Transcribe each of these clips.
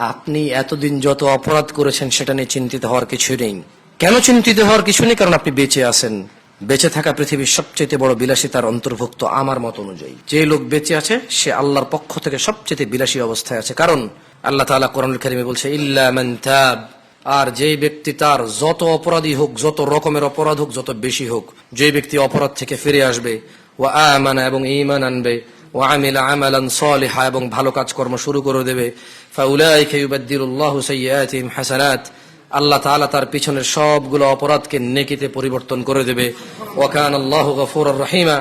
আপনি এতদিন যত অপরাধ করেছেন সেটা নিয়ে চিন্তিত হওয়ার কিছু নেই। কেন চিন্তিত হওয়ার কিছু নেই? কারণ আপনি বেঁচে আছেন। বেঁচে থাকা পৃথিবীর সবচেয়ে বড় বিলাসিতার অন্তর্ভুক্ত আমার মত অনুযায়ী। যে লোক বেঁচে আছে, সে আল্লাহর পক্ষ থেকে সবচেয়ে বিলাসী অবস্থায় আছে। কারণ আল্লাহ তালা কোরআনুল কারিমে বলছে, ইল্লা মান আর যে ব্যক্তি তার যত অপরাধী হোক, যত রকমের অপরাধ হোক, যত বেশি হোক, যে ব্যক্তি অপরাধ থেকে ফিরে আসবে ও আমানা এবং ইমান আনবে ও আমিলা আমালান সালিহা এবং ভালো কাজকর্ম শুরু করে দেবে ফাউলাইকা ইউবাদদিলুল্লাহু সাইয়্যাতিহিম হাসানাত আল্লাহ তাআলা তার পিছনের সবগুলো অপরাধকে নেকিতে পরিবর্তন করে দেবে ওয়াকান আল্লাহ গফুরুর রহিমা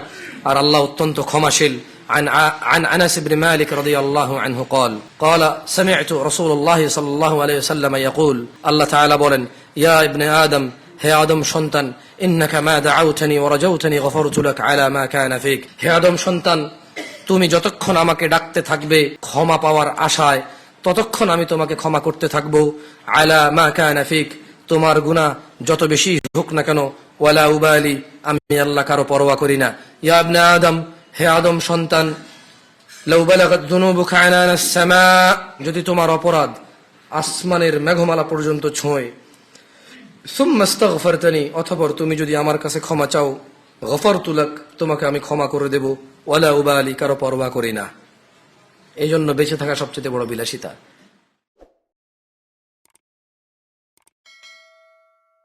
আর আল্লাহ অত্যন্ত ক্ষমাশীল عن عن انس بن مالك رضي الله عنه قال قال سمعت رسول الله صلى الله عليه وسلم يقول الله تعالى بولن يا ابن ادم হে আদম সন্তান ইন্নাকা মা দাআউতানি ওয়া রাজাউতানি গফরতু লাক আলা মা কানা ফিক হে আদম সন্তান তুমি যতক্ষণ আমাকে ডাকতে থাকবে ক্ষমা পাওয়ার আশায়, ততক্ষণ আমি তোমাকে ক্ষমা করতে থাকব। আলা মা কানা ফিক, তোমার গুনাহ যত বেশি হোক না কেন, ওয়ালা উবালি, আমি আল্লাহ কারও পরোয়া করি না। ইয়া ইবনে আদম, হে আদম সন্তান যদি তোমার অপরাধ আসমানের মেঘমালা পর্যন্ত ছোঁয়। সুম্মা ইস্তাগফারতানি, অতঃপর তুমি যদি আমার কাছে ক্ষমা চাও গফরতু তুলক তোমাকে আমি ক্ষমা করে দেব, ওয়ালা আলী কারও পরোয়া করি না। এই জন্য বেঁচে থাকা সবচেয়ে বড় বিলাসিতা।